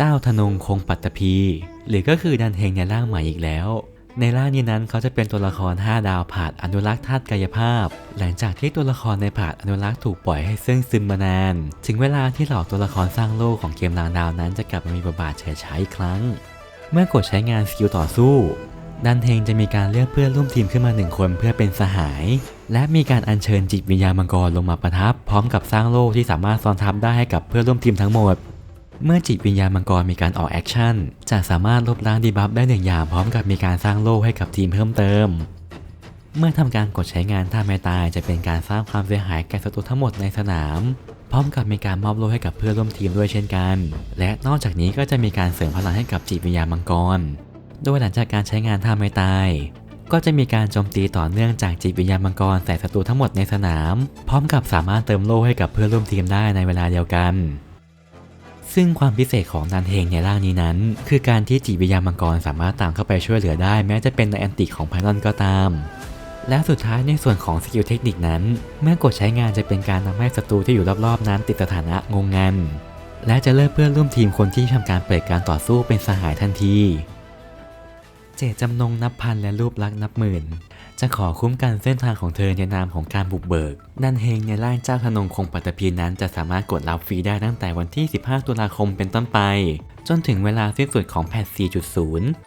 เจ้าธนงคงปัตตภีหรือก็คือดันเฮงในร่างใหม่อีกแล้ว ในร่างนี้นั้นเขาจะเป็นตัวละคร 5 ดาวผาดอนุรักษ์ธาตุกายภาพ หลังจากที่ตัวละครในผาดอนุรักษ์ถูกปล่อยให้ซึ่งซึมมานาน ถึงเวลาที่เหล่าตัวละครสร้างโลกของเกมลางดาวนั้นจะกลับมามีบทบาทเฉยฉายอีกครั้ง เมื่อกดใช้งานสกิลต่อสู้ดันเฮงจะมีการเลือกเพื่อนร่วมทีมขึ้นมาหนึ่งคนเพื่อเป็นสหาย และมีการอัญเชิญจิตวิญญาณมังกรลงมาประทับ พร้อมกับสร้างโลกที่สามารถซ้อนทับได้ให้กับเพื่อนร่วมทีมทั้งหมด เมื่อจิตวิญญาณมังกรมีการออกแอคชั่น จะสามารถลบล้างดีบัฟได้หนึ่งอย่างพร้อมกับมีการสร้างโลกให้กับทีมเพิ่มเติม เมื่อทำการกดใช้งานท่าไม้ตายจะเป็นการสร้างความเสียหายแก่ศัตรูทั้งหมดในสนาม พร้อมกับมีการมอบโล่ให้กับเพื่อนร่วมทีมด้วยเช่นกัน และนอกจากนี้ก็จะมีการเสริมพลังให้กับจิตวิญญาณมังกร โดยหลังจากการใช้งานท่าไม้ตายก็จะมีการโจมตีต่อเนื่องจากจิตวิญญาณมังกรใส่ศัตรูทั้งหมดในสนาม พร้อมกับสามารถเติมโล่ให้กับเพื่อนร่วมทีมได้ในเวลาเดียวกัน ซึ่งความพิเศษของนันเฮงในร่างนี้นั้น คือการที่จิตวิญญาณมังกรสามารถตามเข้าไปช่วยเหลือได้ แม้จะเป็นในแอนติกของไพลอนก็ตาม และสุดท้ายในส่วนของสกิลเทคนิคนั้น เมื่อกดใช้งานจะเป็นการทำให้ศัตรูที่อยู่รอบๆนั้นติดสถานะงงงันและจะเลิกเพื่อนร่วมทีมคนที่ทำการเปิดการต่อสู้เป็นสหายทันที เจตจำนงนับพันและรูปลักษณ์นับหมื่น จะขอคุ้มกันเส้นทางของเธอในนามของการบุกเบิกนันเฮงในร่างเจ้าธนงคงปัตตพีนั้นจะสามารถกดรับฟรีได้ตั้งแต่วันที่ 15 ตุลาคมเป็นต้นไป จนถึงเวลาสิ้นสุดของแพท4.0